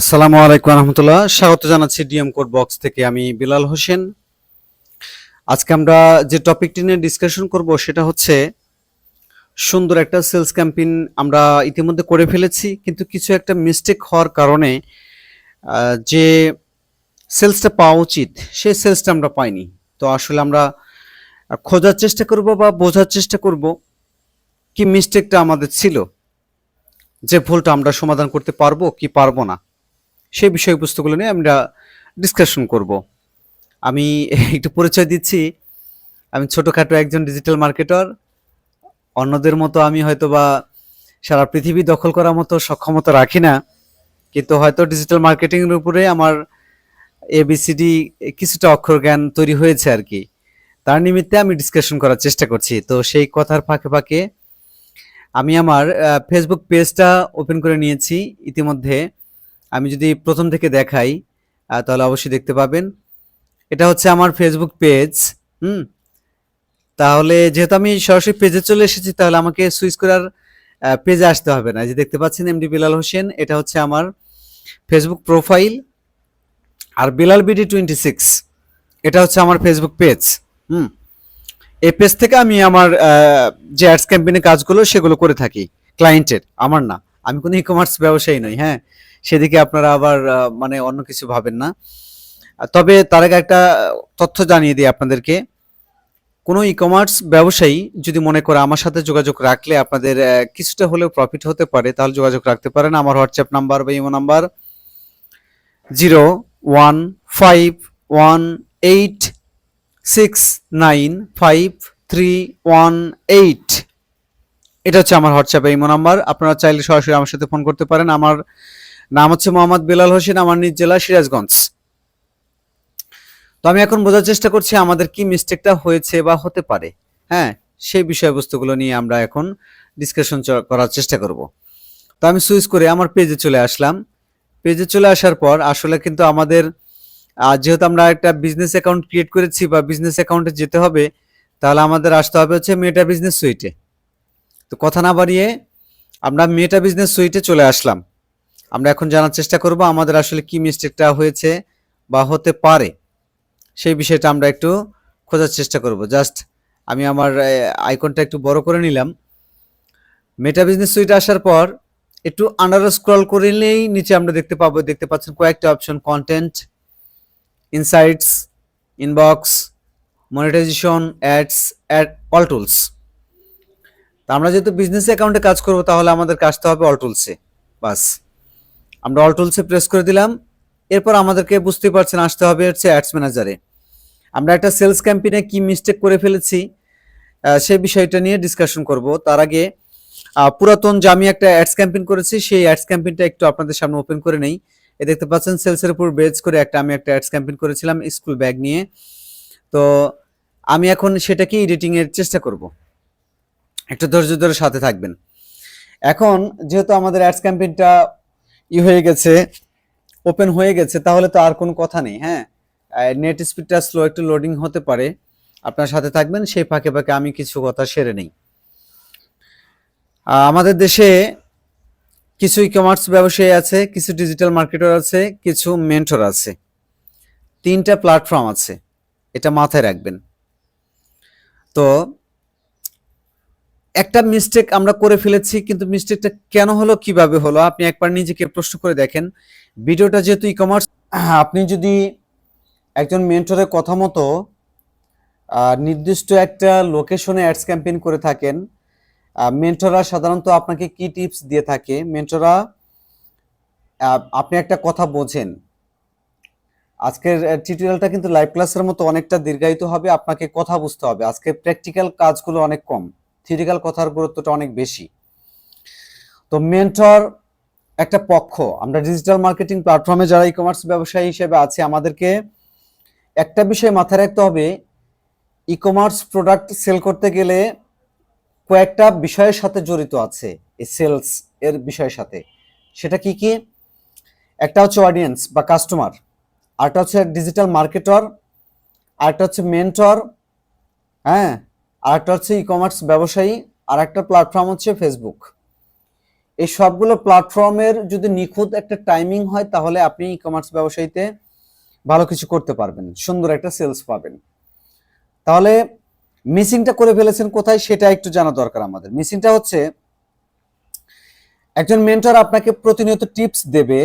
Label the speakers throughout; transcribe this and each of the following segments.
Speaker 1: আসসালামু আলাইকুম রহমতুল্লাহ। স্বাগত জানাচ্ছি ডিএম কোড বক্স থেকে। আমি বিলাল হোসেন। আজকে আমরা যে টপিকটি নিয়ে ডিসকাশন করব সেটা হচ্ছে, সুন্দর একটা সেলস ক্যাম্পেইন আমরা ইতিমধ্যে করে ফেলেছি, কিন্তু কিছু একটা মিস্টেক হওয়ার কারণে যে সেলসটা পাওয়া উচিত, সেই সেলসটা আমরা পাইনি। তো আসলে আমরা খোঁজার চেষ্টা করব বা বোঝার চেষ্টা করব কি মিস্টেকটা আমাদের ছিল, যে ভুলটা আমরা সমাধান করতে পারব কি পারব না। সেই বিষয়বস্তুগুলো নিয়ে আমরা ডিসকাশন করব। আমি একটু পরিচয় দিচ্ছি। আমি ছোটোখাটো একজন ডিজিটাল মার্কেটার অন্যদের মতো আমি হয়তো বা সারা পৃথিবী দখল করার মতো সক্ষমতা রাখি না। কিন্তু হয়তো ডিজিটাল মার্কেটিংয়ের উপরে আমার এবিসিডি কিছুটা অক্ষর জ্ঞান তৈরি হয়েছে আর কি। তার নিমিত্তে আমি ডিসকাশন করার চেষ্টা করছি। তো সেই কথার ফাঁকে ফাঁকে আমি আমার ফেসবুক পেজটা ওপেন করে নিয়েছি। ইতিমধ্যে আমি যদি প্রথম থেকে দেখাই তাহলে অবশ্যই দেখতে পাবেন। এটা হচ্ছে আমার ফেসবুক পেজ হুম? তাহলে যেহেতু আমি সরাসরি পেজে চলে এসেছি, তাহলে আমাকে সুইচ করার পেজে আসতে হবে না। যে দেখতে পাচ্ছেন এমডি বিলাল হোসেন এটা হচ্ছে আমার ফেসবুক প্রোফাইল আর বিলাল বিডি টোয়েন্টি সিক্স এটা হচ্ছে আমার ফেসবুক পেজ হুম? এই পেজ থেকে আমি আমার যে অ্যাডস ক্যাম্পেইনের কাজগুলো, সেগুলো করে থাকি। ক্লায়েন্টের আমার না। আমি কোনো ই কমার্স ব্যবসায়ী নই হ্যাঁ? সেদিকে আপনারা আবার মানে অন্য কিছু ভাবেন না। তবে তার আগে একটা তথ্য জানিয়ে দিই আপনাদেরকে। কোনো ই কমার্স ব্যবসায়ী যদি মনে করে আমার সাথে যোগাযোগ রাখলে আপনাদের কিছুটা হলেও প্রফিট হতে পারে, তাহলে যোগাযোগ রাখতে পারেন। আমার হোয়াটসঅ্যাপ নাম্বার বা imo number zero one five one eight six nine five three one eight এটা হচ্ছে আমার হোয়াটসঅ্যাপ ইমো নাম্বার আপনারা চাইলে সরাসরি আমার সাথে ফোন করতে পারেন। আমার নাম হচ্ছে মোহাম্মদ বেলাল হোসেন, আমার নিজ জেলা সিরাজগঞ্জ। তো আমি এখন বোঝার চেষ্টা করছি আমাদের কি মিস্টেকটা হয়েছে বা হতে পারে। হ্যাঁ সেই বিষয়বস্তুগুলো নিয়ে আমরা এখন ডিসকাশন করার চেষ্টা করব। তো আমি সুইচ করে আমার পেজে চলে আসলাম। পেজে চলে আসার পর আসলে কিন্তু আমাদের যেহেতু আমরা একটা বিজনেস অ্যাকাউন্ট ক্রিয়েট করেছি বা বিজনেস অ্যাকাউন্টে যেতে হবে, তাহলে আমাদের আসতে হবে হচ্ছে মেটা বিজনেস সুইটে তো কথা না বাড়িয়ে আমরা মেটা বিজনেস সুইটে চলে আসলাম। আমরা এখন জানার চেষ্টা করব আমাদের আসলে কি মিস্টেকটা হয়েছে বা হতে পারে। সেই বিষয়টা আমরা একটু খোঁজার চেষ্টা করব। জাস্ট আমি আমার আইকনটা একটু বড় করে নিলাম। মেটা বিজনেস সুইটে আসার পর একটু আন্ডার স্ক্রল করলেই নিচে আমরা দেখতে পাবো, দেখতে পাচ্ছেন কয়েকটা option content insights inbox monetisation ads ad all tools তা আমরা যেহেতু বিজনেস অ্যাকাউন্টে কাজ করব, তাহলে আমাদেরকে আসতে হবে অল টুলসে বাস। আমরা অল টুলসে প্রেস করে দিলাম। এরপর আমাদেরকে বুঝতে পারছেন আসতে হবে হচ্ছে অ্যাডস ম্যানেজারে আমরা একটা সেলস ক্যাম্পেইনে কি মিস্টেক করে ফেলেছি সেই বিষয়টা নিয়ে ডিসকাশন করব। তার আগে পুরাতন যে আমি একটা অ্যাডস ক্যাম্পেইন করেছি, সেই অ্যাডস ক্যাম্পেইনটা একটু আপনাদের সামনে ওপেন করে নেই। এ দেখতে পাচ্ছেন সেলসের উপর বেজ করে একটা আমি একটা অ্যাডস ক্যাম্পেইন করেছিলাম স্কুল ব্যাগ নিয়ে। তো আমি এখন সেটাকে এডিটিং এর চেষ্টা করব। একটু ধৈর্য ধরে সাথে থাকবেন। এখন যেহেতু আমাদের অ্যাডস ক্যাম্পেইনটা ই হয়ে গেছে ওপেন হয়ে গেছে, তাহলে তো আর কোনো কথা নেই হ্যাঁ? নেট স্পিডটা স্লো একটু লোডিং হতে পারে। আপনার সাথে থাকবেন, সেই ফাঁকে ফাঁকে আমি কিছু কথা সেরে নেই। আমাদের দেশে কিছু ই কমার্স ব্যবসায়ী আছে, কিছু ডিজিটাল মার্কেটার আছে, কিছু মেন্টর আছে। তিনটা প্ল্যাটফর্ম আছে, এটা মাথায় রাখবেন। তো একটা মিস্টেক আমরা করে ফেলেছি, কিন্তু মিস্টেকটা কেন হলো, কীভাবে হলো, আপনি একবার নিজেকে প্রশ্ন করে দেখেন। ভিডিওটা যেহেতু ই কমার্স আপনি যদি একজন মেন্টরের কথা মতো নির্দিষ্ট একটা লোকেশনে অ্যাডস ক্যাম্পেইন করে থাকেন মেন্টররা সাধারণত আপনাকে কি টিপস দিয়ে থাকে? মেন্টররা আপনি একটা কথা বোঝেন। আজকের টিউটোরিয়ালটা কিন্তু লাইভ ক্লাসের মতো অনেকটা দীর্ঘায়িত হবে, আপনাকে কথা বুঝতে হবে। আজকে প্র্যাকটিক্যাল কাজগুলো অনেক কম। থিওরিক্যাল কথার গুরুত্বটা অনেক বেশি। তো মেন্টর একটা পক্ষ, আমরা ডিজিটাল মার্কেটিং প্ল্যাটফর্মে যারা ই কমার্স ব্যবসায়ী হিসেবে আছে, আমাদেরকে একটা বিষয় মাথায় রাখতে হবে ই কমার্স প্রোডাক্ট সেল করতে গেলে কয়েকটা বিষয়ের সাথে জড়িত আছে, এই সেলস এর বিষয়ের সাথে। সেটা কি কি? একটা হচ্ছে অডিয়েন্স বা কাস্টমার আরেকটা হচ্ছে ডিজিটাল মার্কেটর আরেকটা হচ্ছে মেন্টর হ্যাঁ? আরেকটা হচ্ছে ই কমার্স ব্যবসায়ী আর একটা প্ল্যাটফর্ম হচ্ছে ফেসবুক এই সবগুলো প্ল্যাটফর্মের যদি নিখুঁত একটা টাইমিং হয়, তাহলে আপনি ই কমার্স ব্যবসায়ীতে ভালো কিছু করতে পারবেন, সুন্দর একটা সেলস পাবেন। তাহলে মিসিংটা করে ফেলেছেন কোথায়, সেটা একটু জানা দরকার আমাদের। মিসিংটা হচ্ছে, একজন মেন্টর আপনাকে প্রতিনিয়ত টিপস দেবে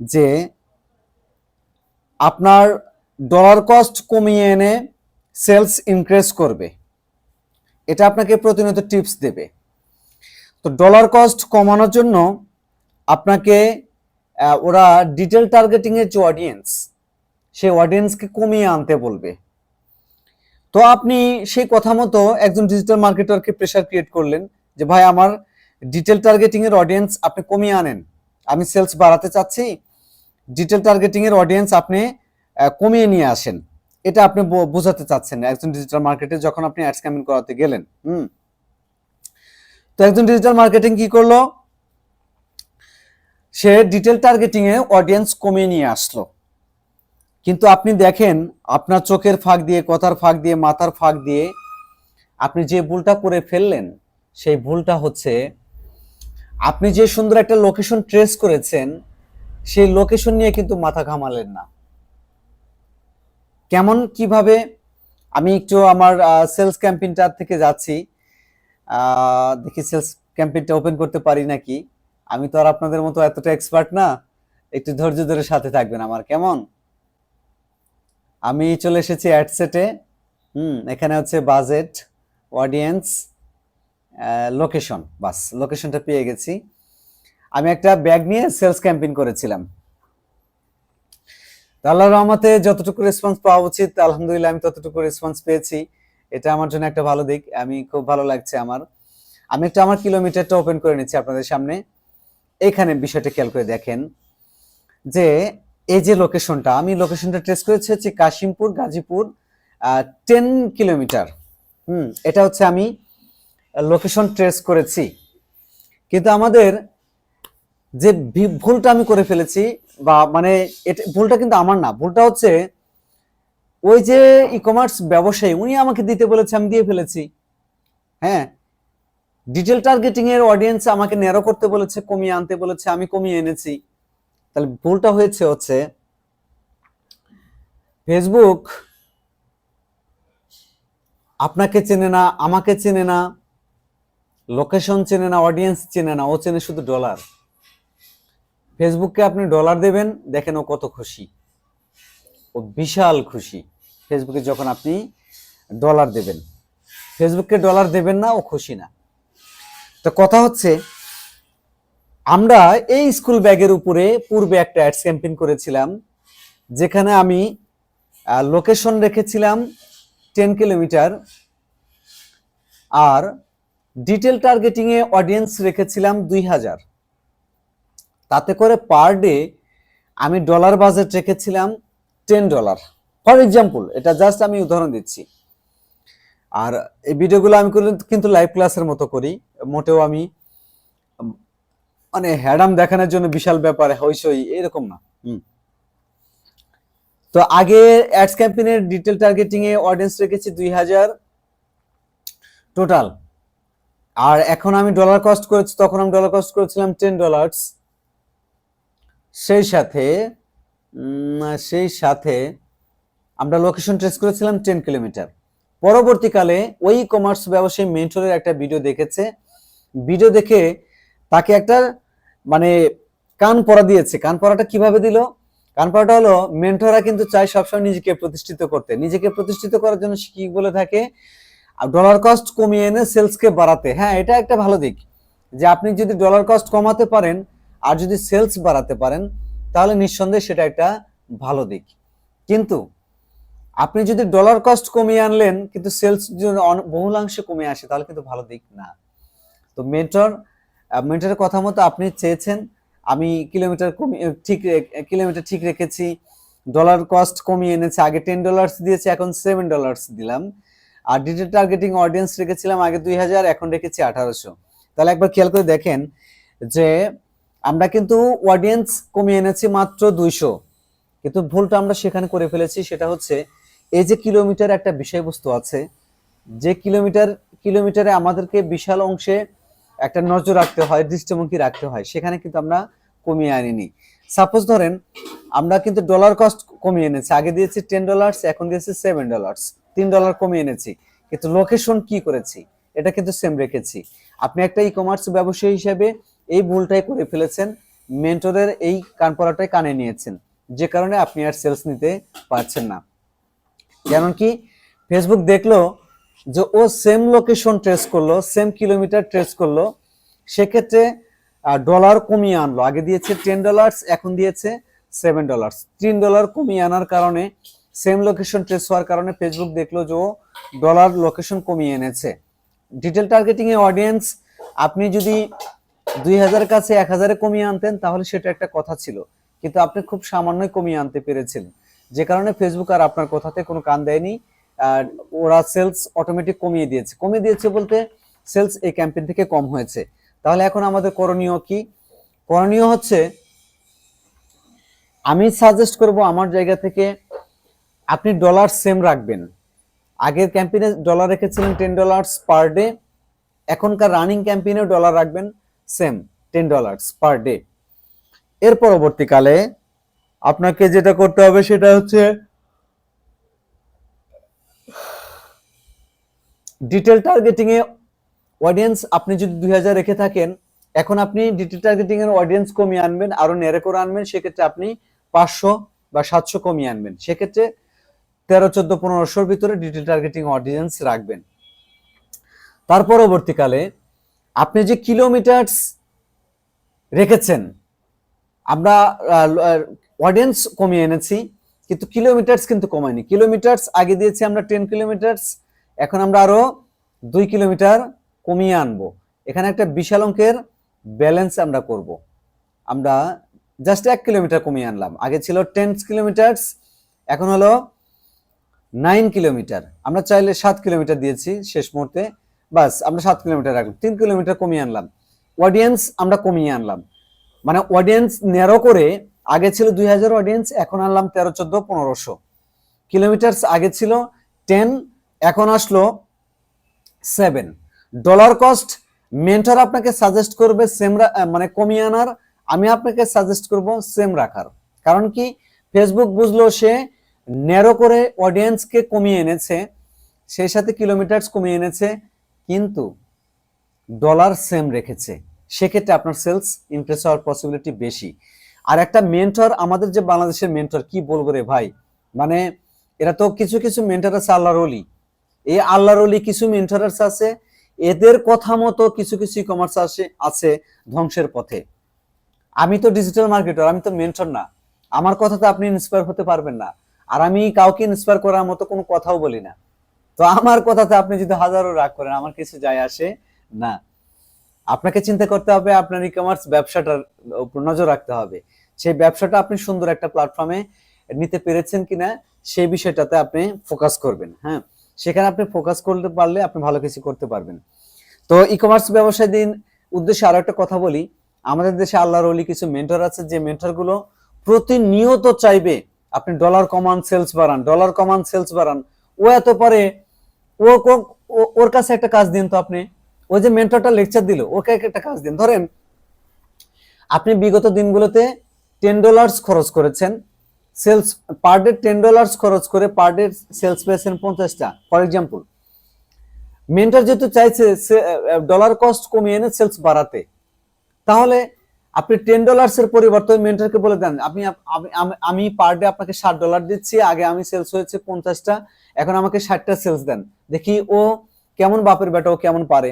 Speaker 1: যে আপনার ডলার কস্ট কমিয়ে এনে সেলস ইনক্রিজ করবে। এটা আপনাকে প্রতিনিয়ত টিপস দেবে। তো ডলার কস্ট কমানোর জন্য আপনাকে ওরা ডিটেল টার্গেটিং এর যে অডিয়েন্স সেই অডিয়েন্সকে কমিয়ে আনতে বলবে। তো আপনি সেই কথা মতো একজন ডিজিটাল মার্কেটারকে প্রেশার ক্রিয়েট করলেন যে, ভাই, আমার ডিটেল টার্গেটিং এর অডিয়েন্স আপনি কমিয়ে আনেন। আমি সেলস বাড়াতে চাচ্ছি। ডিটেল টার্গেটিং এর অডিয়েন্স আপনি কমিয়ে নিয়ে আসেন। এটা আপনি বোঝাতে চাচ্ছেন একজন ডিজিটাল মার্কেটে যখন আপনি অ্যাডস ক্যাম্পেইন করাতে গেলেন, হুম? তো একজন ডিজিটাল মার্কেটিং কি করল? সে ডিটেল টার্গেটিং এ অডিয়েন্স কমিয়ে নিয়ে আসলো। কিন্তু আপনি দেখেন, আপনার চোখের ফাঁক দিয়ে, কথার ফাঁক দিয়ে, মাথার ফাঁক দিয়ে আপনি যে ভুলটা করে ফেললেন, সেই ভুলটা হচ্ছে আপনি যে সুন্দর একটা লোকেশন ট্রেস করেছেন, সেই লোকেশন নিয়ে কিন্তু মাথা ঘামালেন না। কেমন, কীভাবে? আমি একটু আমার সেলস ক্যাম্পেইনটার থেকে যাচ্ছি। দেখি সেলস ক্যাম্পেইনটা ওপেন করতে পারি নাকি? আমি তো আর আপনাদের মতো এতটা এক্সপার্ট না। একটু ধৈর্য ধরে সাথে থাকবেন আমার। কেমন? আমি চলে এসেছি অ্যাডসেটে হুম, এখানে হচ্ছে বাজেট অডিয়েন্স লোকেশন বাস লোকেশনটা পেয়ে গেছি। আমি একটা ব্যাগ নিয়ে সেলস ক্যাম্পেইন করেছিলাম। আল্লাহর রহমতে যতটুকু রেসপন্স পাওয়া উচিত, আলহামদুলিল্লাহ আমি ততটুকু রেসপন্স পেয়েছি। এটা আমার জন্য একটা ভালো দিক, আমি খুব ভালো লাগছে আমার। আমি একটু আমার কিলোমিটারটা ওপেন করে নিচ্ছি আপনাদের সামনে। এখানে বিষয়টা খেয়াল করে দেখেন যে, এই যে লোকেশনটা আমি লোকেশনটা ট্রেস করেছি হচ্ছে কাশিমপুর, গাজীপুর টেন কিলোমিটার হুম, এটা হচ্ছে আমি লোকেশন ট্রেস করেছি। কিন্তু আমাদের যে ভুলটা আমি করে ফেলেছি বা মানে এটা ভুলটা কিন্তু আমার না। ভুলটা হচ্ছে ওই যে ই কমার্স ব্যবসায়ী, উনি আমাকে দিতে বলেছে, আমি দিয়ে ফেলেছি। হ্যাঁ? ডিটেল টার্গেটিং এর অডিয়েন্স আমাকে ন্যারো করতে বলেছে, কমিয়ে আনতে বলেছে, আমি কমিয়ে এনেছি। তাহলে ভুলটা হয়েছে হচ্ছে ফেসবুক আপনাকে চেনে না, আমাকে চেনে না লোকেশন চেনে না অডিয়েন্স চেনে না, ও চেনে শুধু ডলার ফেসবুককে আপনি ডলার দেবেন, দেখেন ও কত খুশি। ও বিশাল খুশি। ফেসবুকে যখন আপনি ডলার দেবেন। ফেসবুককে ডলার দেবেন না, ও খুশি না। তো কথা হচ্ছে, আমরা এই স্কুল ব্যাগের উপরে পূর্বে একটা অ্যাডস ক্যাম্পেইন করেছিলাম, যেখানে আমি লোকেশন রেখেছিলাম টেন কিলোমিটার আর ডিটেল টার্গেটিংয়ে অডিয়েন্স রেখেছিলাম দুই হাজার। তাতে করে পার ডে আমি ডলার বাজেট রেখেছিলাম টেন ডলার ফর এক্সাম্পল এটা জাস্ট আমি উদাহরণ দিচ্ছি। আর এই ভিডিওগুলো আমি কিন্তু- লাইভ ক্লাসের মতো করি। মোটেও আমি মানে হ্যাডাম দেখানোর জন্য বিশাল ব্যাপার হইসই এরকম না। হুম। তো আগে অ্যাডস ক্যাম্পেইনের ডিটেল টার্গেটিং এ অডিয়েন্স রেখেছি দুই হাজার টোটাল আর এখন আমি ডলার কস্ট করেছি, তখন আমি ডলার কস্ট করেছিলাম টেন ডলার্স সেই সাথে সেই সাথে আমরা লোকেশন ট্রেস করেছিলাম টেন কিলোমিটার পরবর্তীকালে ওই কমার্স ব্যবসায়ী মেন্টরের একটা ভিডিও দেখেছে। ভিডিও দেখে তাকে একটা মানে কান পড়া দিয়েছে। কান পড়াটা কীভাবে দিল? কান পড়াটা হলো মেন্টররা কিন্তু চায় সবসময় নিজেকে প্রতিষ্ঠিত করতে। নিজেকে প্রতিষ্ঠিত করার জন্য কি বলে থাকে? ডলার কস্ট কমিয়ে এনে সেলসকে বাড়াতে। হ্যাঁ এটা একটা ভালো দিক। যে আপনি যদি ডলার কস্ট কমাতে পারেন আর যদি সেলস বাড়াতে পারেন, তাহলে নিঃসন্দেহে সেটা একটা ভালো দিক। কিন্তু আপনি যদি ডলার কস্ট কমিয়ে আনলেন, কিন্তু সেলস যদি বহুলাংশে কমে আসে, তাহলে কিন্তু ভালো দিক না। তো মেন্টর মেন্টরের কথা মতো আপনি চেয়েছেন, আমি কিলোমিটার কমিয়ে ঠিক কিলোমিটার ঠিক রেখেছি ডলার কস্ট কমিয়ে এনেছে, আগে টেন ডলার্স দিয়েছি, এখন সেভেন ডলার্স দিলাম। আর ডিটেল টার্গেটিং অডিয়েন্স রেখেছিলাম, আগে দুই হাজার, এখন রেখেছি আঠারোশো। তাহলে একবার খেয়াল করে দেখেন যে আমরা কিন্তু অডিয়েন্স কমিয়ে এনেছি মাত্র দুইশো। কিন্তু ভুলটা আমরা সেখানে করে ফেলেছি, সেটা হচ্ছে এই যে কিলোমিটার একটা বিষয়বস্তু আছে, যে কিলোমিটার কিলোমিটারে আমাদেরকে বিশাল অংশে একটা নজর রাখতে হয়, দৃষ্টিভঙ্গি রাখতে হয়, সেখানে কিন্তু আমরা কমিয়ে আনিনি। সাপোজ ধরেন, আমরা কিন্তু ডলার কস্ট কমিয়ে এনেছি, আগে দিয়েছি টেন ডলার্স এখন দিয়েছি সেভেন ডলার্স তিন ডলার কমিয়ে এনেছি, কিন্তু লোকেশন কি করেছি? এটা কিন্তু সেম রেখেছি। আপনি একটা ই কমার্স ব্যবসায়ী হিসেবে এই ভুলটাই করে ফেলেছেন। মেন্টরের এই কান পড়াটাই কানে নিয়েছেন। যে কারণে আপনি আর সেলস নিতে পারছেন না। যেমন কি ফেসবুক দেখল যে ও সেম লোকেশন ট্রেস করল সেম কিলোমিটার ট্রেস করল। সেক্ষেত্রে ডলার কমিয়ে আনলো। আগে দিয়েছে টেন ডলার্স এখন দিয়েছে সেভেন ডলার্স তিন ডলার কমিয়ে আনার কারণে সেম লোকেশন ট্রেস হওয়ার কারণে ফেসবুক দেখল যে ও ডলার লোকেশন কমিয়ে এনেছে। ডিটেল টার্গেটিং এ অডিয়েন্স আপনি যদি দুই হাজার কাছে এক হাজারে কমিয়ে আনতেন, তাহলে সেটা একটা কথা ছিল। কিন্তু আপনি খুব সামান্যই কমিয়ে আনতে পেরেছিলেন যে কারণে ফেসবুক আর আপনার কথাতে কোনো কান দেয়নি। আর ওরা সেলস অটোমেটিক কমিয়ে দিয়েছে। কমিয়ে দিয়েছে বলতে সেলস এই ক্যাম্পেইন থেকে কম হয়েছে। তাহলে এখন আমাদের করণীয় কি? করণীয় হচ্ছে, আমি সাজেস্ট করব আমার জায়গা থেকে আপনি ডলার সেম রাখবেন। আগের ক্যাম্পেইনে ডলার রেখেছিলেন টেন ডলার্স পার ডে এখনকার রানিং ক্যাম্পেইনেও ডলার রাখবেন। Same ten dollars per day এর পরবর্তীকালে আপনাকে যেটা করতে হবে সেটা হচ্ছে ডিটেল টার্গেটিং এ অডিয়েন্স আপনি যদি দুই হাজার রেখে থাকেন, এখন আপনি ডিটেল টার্গেটিং এর অডিয়েন্স কমিয়ে আনবেন, আরও নেড়ে করে আনবেন, সেক্ষেত্রে আপনি পাঁচশো বা সাতশো কমিয়ে আনবেন। সেক্ষেত্রে তেরো, চোদ্দ, পনেরোশোর ভিতরে ডিটেল টার্গেটিং অডিয়েন্স রাখবেন। তার পরবর্তীকালে আপনি যে কিলোমিটার্স রেখেছেন, আমরা অডিয়েন্স কমিয়ে এনেছি, কিন্তু কিলোমিটার্স কিন্তু কমায়নি। কিলোমিটার্স আগে দিয়েছি আমরা টেন কিলোমিটার্স এখন আমরা আরও দুই কিলোমিটার কমিয়ে আনব। এখানে একটা বিশাল অঙ্কের ব্যালেন্স আমরা করব। আমরা জাস্ট এক কিলোমিটার কমিয়ে আনলাম। আগে ছিল টেন কিলোমিটার্স এখন হলো নাইন কিলোমিটার আমরা চাইলে সাত কিলোমিটার দিয়েছি শেষ মুহূর্তে। বাস, আমরা সাত কিলোমিটার রাখলাম, তিন কিলোমিটার কমিয়ে আনলাম। অডিয়েন্স আমরা কমিয়ে আনলাম। মানে অডিয়েন্স ন্যারো করে, আগে ছিল দুই হাজার অডিয়েন্স এখন আনলাম তেরো, চোদ্দ, পনেরোশো। কিলোমিটার্স আগে ছিল টেন এখন আসলো সেভেন ডলার কস্ট মেন্টর আপনাকে সাজেস্ট করবে সেম মানে কমিয়ে আনার, আমি আপনাকে সাজেস্ট করব সেম রাখার। কারণ কি? ফেসবুক বুঝলো সে ন্যারো করে অডিয়েন্সকে কমিয়ে এনেছে, সেই সাথে কিলোমিটার্স কমিয়ে এনেছে কিন্তু ডলার সেম রেখেছে, সেক্ষেত্রে আপনার সেলস ইনক্রিজ হওয়ার পসিবিলিটি বেশি। আর একটা মেন্টর আমাদের যে বাংলাদেশের মেন্টর কি বলব রে ভাই? মানে এরা তো কিছু কিছু মেন্টর আছে আল্লাহর অলি এই আল্লাহর অলি কিছু মেন্টরার্স আছে এদের কথা মতো কিছু কিছু ই কমার্স আছে আছে ধ্বংসের পথে। আমি তো ডিজিটাল মার্কেটার আমি তো মেন্টর না। আমার কথাতে আপনি ইন্সপায়ার হতে পারবেন না। আর আমি কাউকে ইন্সপায়ার করার মতো কোনো কথাও বলি না। তো আমার কথাতে আপনি যদি হাজারো রাগ করেন, আমার কিছু যায় আসে না। আপনাকে চিন্তা করতে হবে, আপনার ই কমার্স ব্যবসাটার উপর নজর রাখতে হবে। সেই ব্যবসাটা আপনি সুন্দর একটা প্ল্যাটফর্মে নিতে পেরেছেন কিনা, সেই বিষয়টাতে আপনি ফোকাস করবেন হ্যাঁ? সেখানে আপনি ফোকাস করতে পারলে আপনি ভালো কিছু করতে পারবেন। তো ই কমার্স ব্যবসায় দিন, উদ্দেশ্যে আরও একটা কথা বলি। আমাদের দেশে আল্লাহর অলি কিছু মেন্টর আছে, যে মেন্টরগুলো প্রতিনিয়ত চাইবে আপনি ডলার কমান সেলস বাড়ান ডলার কমান সেলস বাড়ান। ও এত পারে, ও ওর কাছে একটা কাজ দিন তো আপনি। ওই যে মেন্টরটা লেকচার দিল, ওকে একটা কাজ দিন ধরেন, আপনি বিগত দিনগুলোতে টেন ডলার্স খরচ করেছেন sales per day ten dollars খরচ করে পার ডে সেলস পেয়েছেন পঞ্চাশটা। ফর এক্সাম্পল মেন্টর যেহেতু চাইছে ডলার কস্ট কমিয়ে এনে সেলস বাড়াতে, তাহলে আপনি টেন ডলার্স এর পরিবর্তে মেন্টরকে বলে দেন, আপনি আমি পার ডে আপনাকে ষাট ডলার দিচ্ছি, আগে আমি সেলস হয়েছে পঞ্চাশটা এখন আমাকে ষাটটা সেলস দেন। দেখি ও কেমন বাপের বেটা, ও কেমন পারে।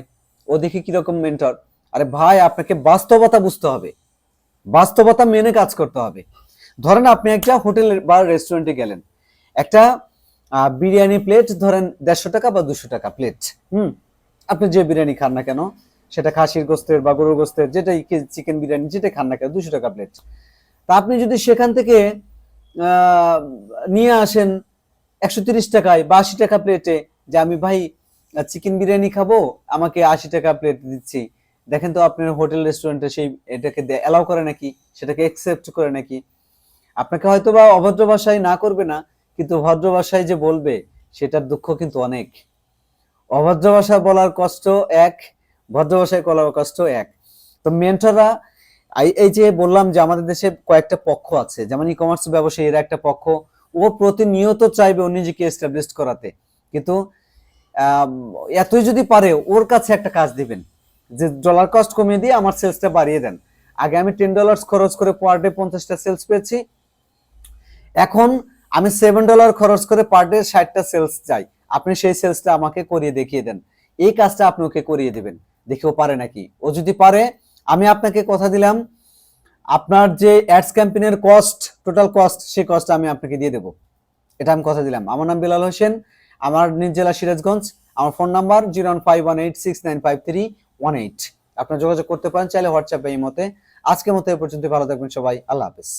Speaker 1: ও দেখি কীরকম মেন্টর আরে ভাই, আপনাকে বাস্তবতা বুঝতে হবে। বাস্তবতা মেনে কাজ করতে হবে। ধরেন আপনি একটা হোটেল বা রেস্টুরেন্টে গেলেন। একটা বিরিয়ানি প্লেট ধরেন দেড়শো টাকা বা দুশো টাকা প্লেট হুম? আপনি যে বিরিয়ানি খান না কেন, সেটা খাসির গোস্তের বা গরুর গোস্তের, যেটাই চিকেন বিরিয়ানি, যেটাই খান না কেন, দুশো টাকা প্লেট তা আপনি যদি সেখান থেকে নিয়ে আসেন একশো তিরিশ টাকায় বা আশি টাকা প্লেটে যে আমি, ভাই চিকেন বিরিয়ানি খাব? আমাকে আশি টাকা প্লেট দিচ্ছি। দেখেন তো আপনার হোটেল রেস্টুরেন্টে সেই এটাকে অ্যালাউ করে নাকি? সেটাকে অ্যাকসেপ্ট করে নাকি? আপনাকে হয়তো বা অভদ্র ভাষায় না করবে না, কিন্তু ভদ্র ভাষায় যে বলবে, সেটার দুঃখ কিন্তু অনেক। অভদ্র ভাষা বলার কষ্ট এক, ভদ্র ভাষায় কলা কষ্ট এক। তো মেন্টররা এই যে বললাম যে আমাদের দেশে কয়েকটা পক্ষ আছে, যেমন ই কমার্স ব্যবসায়ীরা একটা পক্ষ ও প্রতিনিয়ত চাইবে ও নিজেকে এস্টাবলিশ করাতে। কিন্তু এতই যদি পারে, ওর কাছে একটা কাজ দিবেন, যে ডলার কস্ট কমিয়ে দিয়ে আমার সেলসটা বাড়িয়ে দেন। আগে আমি টেন ডলার খরচ করে পার ডে পঞ্চাশটা সেলস পেয়েছি। এখন আমি সেভেন ডলার খরচ করে পার ডে ষাটটা সেলস চাই। আপনি সেই সেলসটা আমাকে করিয়ে দেখিয়ে দেন। এই কাজটা আপনি ওকে করিয়ে দেবেন। দেখি ও পারে নাকি? ও যদি পারে, আমি আপনাকে কথা দিলাম আপনার যে অ্যাডস ক্যাম্পেইনের কস্ট টোটাল কস্ট সেই কস্ট আমি আপনাকে দিয়ে দেবো। এটা আমি কথা দিলাম। আমার নাম বিলাল হোসেন। আমার নিজ জেলা সিরাজগঞ্জ। আমার phone number zero one five one eight six nine five three one eight আপনার যোগাযোগ করতে পারেন, চাইলে হোয়াটসঅ্যাপে এই মতে আজকের মতো এ পর্যন্ত ভালো থাকবেন সবাই। আল্লাহ হাফেজ।